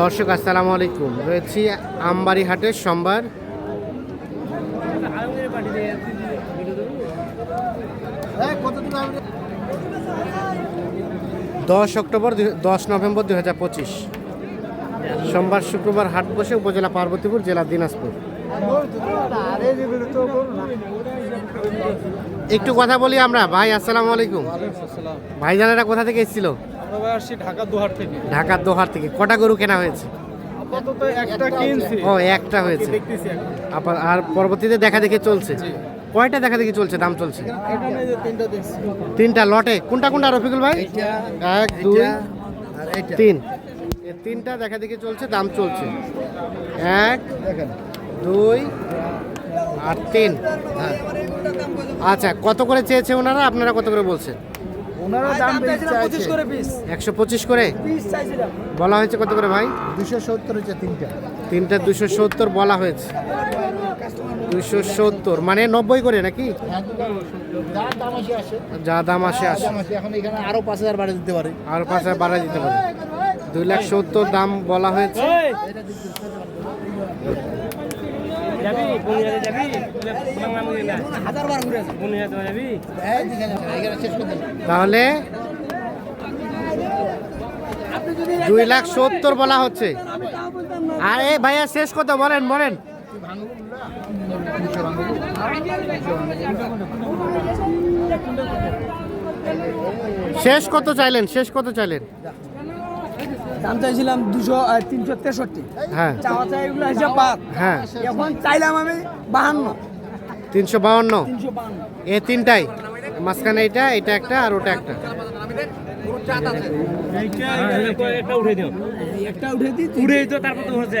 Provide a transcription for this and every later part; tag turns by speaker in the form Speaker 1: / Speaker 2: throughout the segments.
Speaker 1: দর্শক আসসালামু আলাইকুম। রয়েছি আমবাড়ি হাটের সোমবার। দশ অক্টোবর দশ নভেম্বর দুই হাজার পঁচিশ। সোমবার শুক্রবার হাট বসে উপজেলা পার্বতীপুর জেলা দিনাজপুর। একটু কথা বলি আমরা। ভাই আসসালামু আলাইকুম। ভাইজানেরা কোথা থেকে এসেছিল?
Speaker 2: আমরা আসছি ঢাকা দুহার থেকে।
Speaker 1: ঢাকার দোহার থেকে। কটা গরু কেনা হয়েছে?
Speaker 2: আপাতত একটা কিনছি।
Speaker 1: ও একটা হয়েছে।
Speaker 2: দেখতেছি
Speaker 1: আর পরবর্তীতে দেখা দেখি চলছে? কয়টা দেখা দেখি চলছে দাম চলছে?
Speaker 2: তিনটা
Speaker 1: লটে। কোনটা কোনটা রফিকুল ভাই? এক দুই তিন। তিনটা দেখা দেখি চলছে দাম চলছে। এক দুই আর তিন। হ্যাঁ। আচ্ছা কত করে চেয়েছে ওনারা? আপনারা কত করে বলছেন?
Speaker 2: ওনারা দাম পঁচিশ করে পিস
Speaker 1: একশো পঁচিশ করে? বলা হয়েছে কত করে ভাই?
Speaker 2: দুশো সত্তর হচ্ছে তিনটা।
Speaker 1: তিনটা দুশো সত্তর বলা হয়েছে। দুশো সত্তর মানে নব্বই করে নাকি? যা দাম আসে আসে।
Speaker 2: এখন এখানে আরও পাঁচ হাজার বাড়ি দিতে পারে।
Speaker 1: আর পাঁচ হাজার বাড়া দিতে পারে। দুই লাখ সত্তর দাম বলা হয়েছে।
Speaker 3: যাবি? বনিয়াতে যাবি? বাংলা মুখে না?
Speaker 2: হাজার বার ঘুরে
Speaker 3: যাবি?
Speaker 1: তাহলে দুই লাখ সত্তর বলা হচ্ছে। আরে ভাইয়া শেষ কত বলেন বলেন। শেষ কত চাইলেন শেষ কত চাইলেন।
Speaker 2: দাম। চাইছিলাম দুশো তিনশো তেষট্টি।
Speaker 1: হ্যাঁ।
Speaker 2: চাওয়া চাই এগুলো হিসাব বাদ
Speaker 1: হ্যাঁ।
Speaker 2: এখন চাইলাম আমি বাহান্ন।
Speaker 1: তিনশো
Speaker 2: বাহান্ন?
Speaker 1: এ তিনটাই? মাঝখানে এটা এটা একটা আর ওটা একটা।
Speaker 3: একটা উঠে দিও।
Speaker 2: একটা উঠে দিই
Speaker 3: উঠে তো তারপর তো হচ্ছে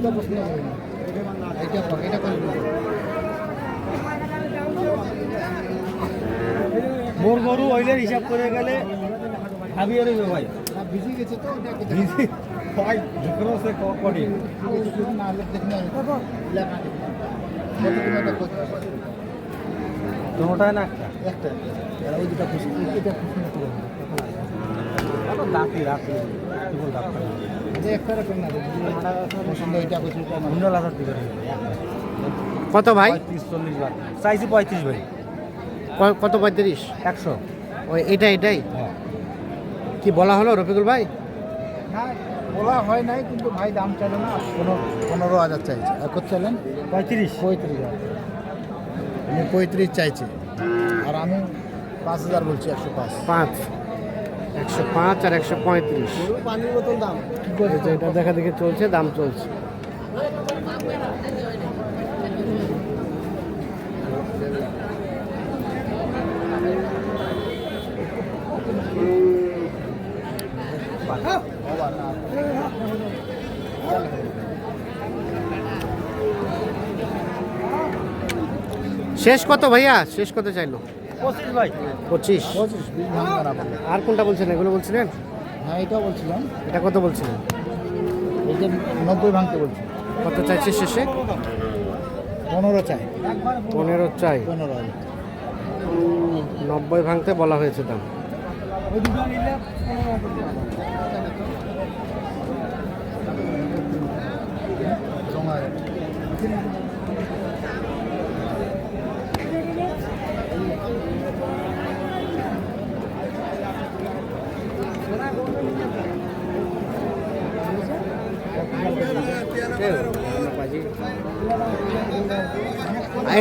Speaker 1: এটা দেখা দেখি চলছে নাকি
Speaker 3: মোর গরু হইলে হিসাব করে গেলে ভাবি আর ভাই।
Speaker 2: ভিজি গেছে তো
Speaker 3: ভাই ঢুকরো সে কডি দুটাই না
Speaker 2: একটা? ওই দুটা খুশি। এটা খুশি না।
Speaker 3: দাঁতি
Speaker 1: কত ভাই?
Speaker 3: চাইছি পঁয়ত্রিশ ভাই।
Speaker 1: কত পঁয়ত্রিশ?
Speaker 3: একশো।
Speaker 1: ওই এটা এটাই?
Speaker 3: হ্যাঁ।
Speaker 1: কি বলা হলো রফিকুল ভাই?
Speaker 2: না বলা হয় নাই কিন্তু ভাই দাম চাইলো না পনেরো পনেরো হাজার চাইছে। আর কত চাইলেন
Speaker 3: পঁয়ত্রিশ?
Speaker 2: পঁয়ত্রিশ হাজার। আমি পঁয়ত্রিশ চাইছি। আর আমি পাঁচ হাজার বলছি একশো পাঁচ।
Speaker 1: পাঁচ। একশো পাঁচ আর একশো পঁয়ত্রিশ।
Speaker 2: পানির
Speaker 1: যে এটা দেখা দেখি চলছে, দাম চলছে। শেষ কত ভাইয়া? শেষ কত চাইলো?
Speaker 3: পঁচিশ ভাই।
Speaker 1: পঁচিশ?
Speaker 2: পঁচিশ বিশ
Speaker 1: আর কোনটা বলছেন? এগুলো বলছিলেন?
Speaker 2: হ্যাঁ এটাও বলছিলাম।
Speaker 1: এটা কত বলছিলেন?
Speaker 2: এই যে নব্বই ভাঙতে বলছি।
Speaker 1: কত চাইছে শেষে?
Speaker 2: পনেরো চাই।
Speaker 1: পনেরো চাই।
Speaker 2: পনেরো
Speaker 1: নব্বই ভাঙতে বলা হয়েছে দাম।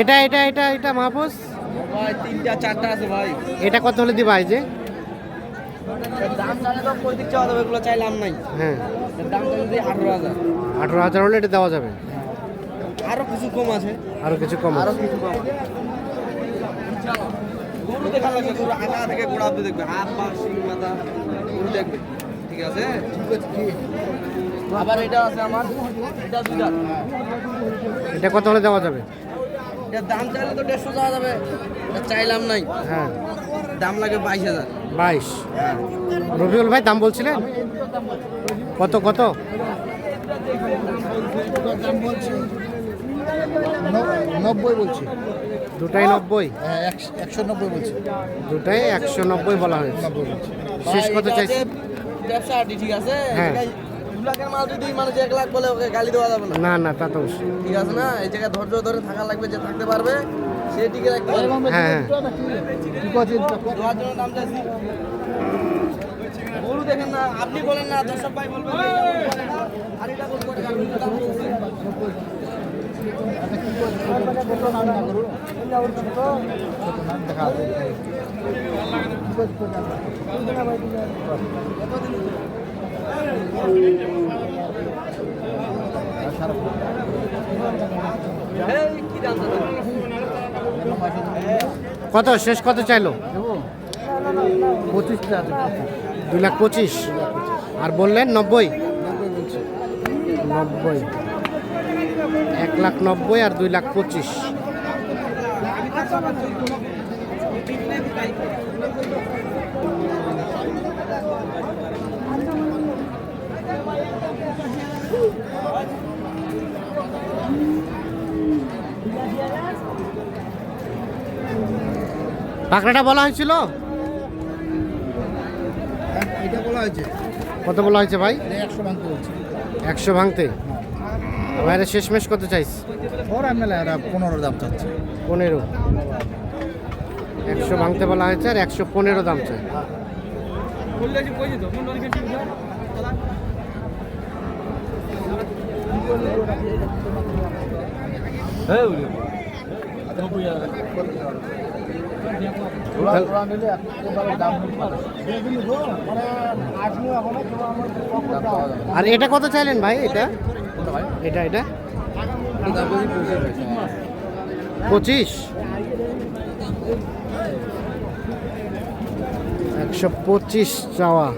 Speaker 1: এটা এটা এটা এটা মাহফুজ?
Speaker 3: ভাই তিনটা চারটা আছে ভাই।
Speaker 1: এটা কত হলে দিবা এই যে?
Speaker 3: দাম জানে তো কই যাবে এগুলো চাইলাম নাই।
Speaker 1: হ্যাঁ।
Speaker 3: দাম যদি আঠারো হাজার।
Speaker 1: আঠারো হাজার হলে এটা দেওয়া যাবে।
Speaker 3: আরও কিছু কম আছে।
Speaker 1: আরও কিছু কম আরও
Speaker 3: কিছু কম গরু দেখা লাগবে গরু আগা থেকে গোড়া দেখবে। হাত পা শিং মাথা গরু দেখবে। ঠিক আছে। আবার এটা আছে আমার এটা দুই দাঁত।
Speaker 1: এটা কত হলে দেওয়া যাবে?
Speaker 3: এটার দাম চাইলে তো দেড়শো যাওয়া যাবে এটা চাইলাম নাই।
Speaker 1: হ্যাঁ।
Speaker 3: দাম লাগে বাইশ হাজার।
Speaker 1: বাইশ। রবিউল ভাই দাম বলছিলেন? কত কত?
Speaker 2: দাম বলছি নব্বই বলছি।
Speaker 1: দুটাই নব্বই?
Speaker 2: হ্যাঁ একশো- একশো নব্বই বলছি।
Speaker 1: দুটাই একশো নব্বই বলা হয়েছে। শেষ কত
Speaker 3: এটা
Speaker 1: চাইছে
Speaker 3: ব্যবসা ঠিক আছে
Speaker 1: হ্যাঁ।
Speaker 3: দু লাখের মাল যদি এক লাখ বলে ওকে গালি দেওয়া যাবে না?
Speaker 1: না না তা তো
Speaker 3: ঠিক আছে না? এই জায়গায় ধৈর্য ধরে থাকা লাগবে যে থাকতে পারবে সে টিকে রাখতে পারবে
Speaker 1: হ্যাঁ। হ্যাঁ
Speaker 3: জন্য চাইছি। গরু দেখেন না আপনি বলেন না দর্শক ভাই বলবেন আর এটা না,
Speaker 1: কত? শেষ কত চাইলো?
Speaker 2: পঁচিশ
Speaker 1: দুই লাখ পঁচিশ। আর বললেন নব্বই? নব্বই। এক লাখ নব্বই আর দুই লাখ পঁচিশ। পাকড়াটা বলা হয়েছিল?
Speaker 2: এটা বলা হয়েছে।
Speaker 1: কত বলা হয়েছে ভাই?
Speaker 2: একশো ভাঙতে বলছি।
Speaker 1: একশো ভাঙতে? শেষমেশ কত চাইছ?
Speaker 2: ওর এমএলএ এরা পনেরো দাম চাচ্ছে।
Speaker 1: পনেরো। একশো ভাঙতে বলা হয়েছে আর একশো পনেরো দাম চাই।
Speaker 2: ওরা
Speaker 1: আর এটা কত চাইলেন ভাই এটা? এটা এটা? পঁচিশ। একশো পঁচিশ চাওয়া।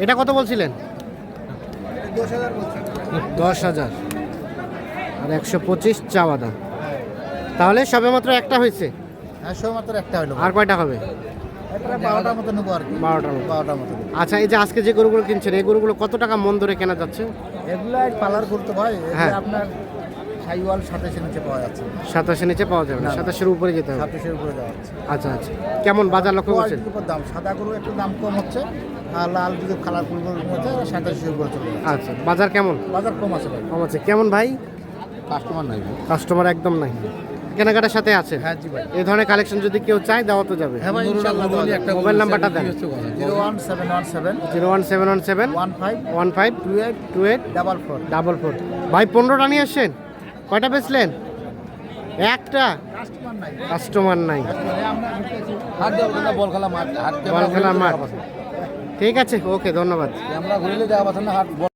Speaker 1: এটা কত বলছিলেন?
Speaker 2: দশ হাজার
Speaker 1: আর একশো পঁচিশ চাওয়া দাম। তাহলে সবে মাত্র একটা হয়েছে?
Speaker 2: হ্যাঁ মাত্র একটা হলো।
Speaker 1: আর কয়টা হবে?
Speaker 2: বারোটার মতো নেব আর কি।
Speaker 1: বারোটার মতো।
Speaker 2: বারোটার মতো
Speaker 1: আচ্ছা এই যে আজকে যে গরুগুলো কিনছেন এই গরুগুলো কত টাকা মন ধরে কেনা যাচ্ছে?
Speaker 2: এগুলা পালার করতে হয়
Speaker 1: হ্যাঁ।
Speaker 2: আপনার সাইওয়াল সাতাশের নিচে পাওয়া যাচ্ছে।
Speaker 1: সাতাশের নিচে পাওয়া যাবে না। সাতাশের উপরে যেতে হবে।
Speaker 2: সাতাশের উপরে হচ্ছে
Speaker 1: আচ্ছা আচ্ছা। কেমন বাজার লক্ষ্য করছেন?
Speaker 2: দাম? সাদা গরু একটু দাম কম হচ্ছে। লাল যদি কালারফুল গরু হচ্ছে সাতাশের উপরে চলে
Speaker 1: আচ্ছা বাজার কেমন?
Speaker 2: বাজার কম আছে ভাই।
Speaker 1: কম আছে। কেমন ভাই?
Speaker 2: কাস্টমার নাই ভাই।
Speaker 1: কাস্টমার একদম নাই। কেনাকাটার সাথে আছে?
Speaker 2: হ্যাঁ জি ভাই।
Speaker 1: এই ধরনের কালেকশন যদি কেউ চায় দেওয়া তো যাবে।
Speaker 2: হ্যাঁ ভাই ইনশাআল্লাহ যাবে।
Speaker 1: মোবাইল নাম্বারটা দেন।
Speaker 2: Zero one seven one seven
Speaker 1: zero one seven one seven
Speaker 2: one five
Speaker 1: one five
Speaker 2: two eight
Speaker 1: two eight
Speaker 2: double four
Speaker 1: double four ভাই পনেরোটা নিয়ে আসছেন? কয়টা বেচলেন? একটা?
Speaker 2: কাস্টমার নাই।
Speaker 1: কাস্টমার নাই।
Speaker 2: বল খেলা মাঠ
Speaker 1: বল খেলার মাঠ। ঠিক আছে ওকে ধন্যবাদ।
Speaker 2: আমরা ঘুরলে যাওয়া হাট